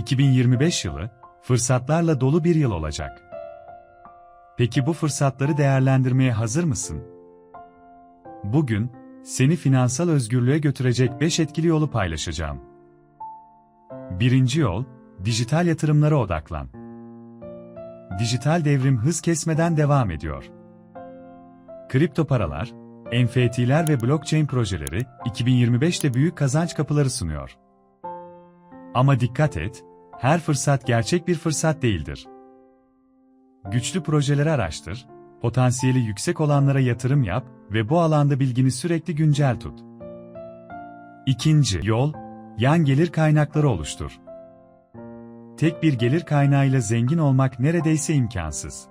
2025 yılı, fırsatlarla dolu bir yıl olacak. Peki bu fırsatları değerlendirmeye hazır mısın? Bugün, seni finansal özgürlüğe götürecek 5 etkili yolu paylaşacağım. Birinci yol, dijital yatırımlara odaklan. Dijital devrim hız kesmeden devam ediyor. Kripto paralar, NFT'ler ve blockchain projeleri 2025'te büyük kazanç kapıları sunuyor. Ama dikkat et, her fırsat gerçek bir fırsat değildir. Güçlü projeleri araştır, potansiyeli yüksek olanlara yatırım yap ve bu alanda bilgini sürekli güncel tut. İkinci yol, yan gelir kaynakları oluştur. Tek bir gelir kaynağıyla zengin olmak neredeyse imkansız.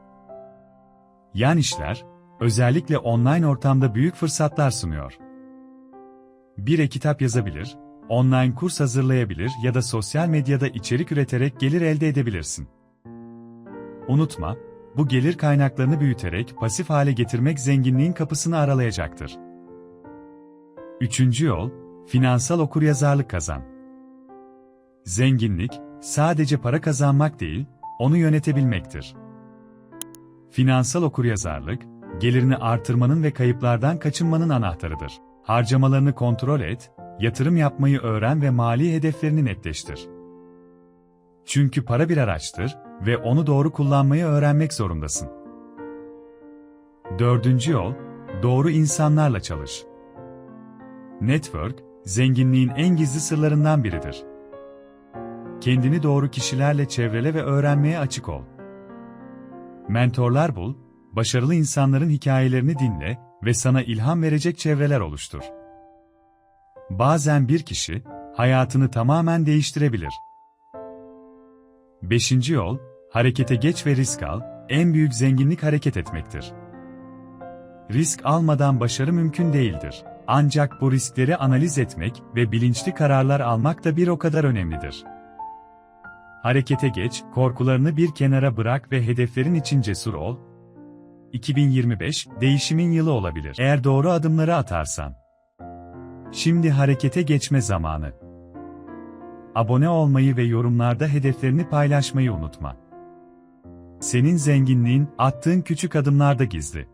Yan işler, özellikle online ortamda büyük fırsatlar sunuyor. Bir e-kitap yazabilir, online kurs hazırlayabilir ya da sosyal medyada içerik üreterek gelir elde edebilirsin. Unutma, bu gelir kaynaklarını büyüterek pasif hale getirmek zenginliğin kapısını aralayacaktır. Üçüncü yol, finansal okuryazarlık kazan. Zenginlik, sadece para kazanmak değil, onu yönetebilmektir. Finansal okuryazarlık, gelirini artırmanın ve kayıplardan kaçınmanın anahtarıdır. Harcamalarını kontrol et, yatırım yapmayı öğren ve mali hedeflerini netleştir. Çünkü para bir araçtır ve onu doğru kullanmayı öğrenmek zorundasın. Dördüncü yol, doğru insanlarla çalış. Network, zenginliğin en gizli sırlarından biridir. Kendini doğru kişilerle çevrele ve öğrenmeye açık ol. Mentorlar bul, başarılı insanların hikayelerini dinle ve sana ilham verecek çevreler oluştur. Bazen bir kişi, hayatını tamamen değiştirebilir. Beşinci yol, harekete geç ve risk al, en büyük zenginlik hareket etmektir. Risk almadan başarı mümkün değildir. Ancak bu riskleri analiz etmek ve bilinçli kararlar almak da bir o kadar önemlidir. Harekete geç, korkularını bir kenara bırak ve hedeflerin için cesur ol. 2025, değişimin yılı olabilir. Eğer doğru adımları atarsan. Şimdi harekete geçme zamanı. Abone olmayı ve yorumlarda hedeflerini paylaşmayı unutma. Senin zenginliğin, attığın küçük adımlarda gizli.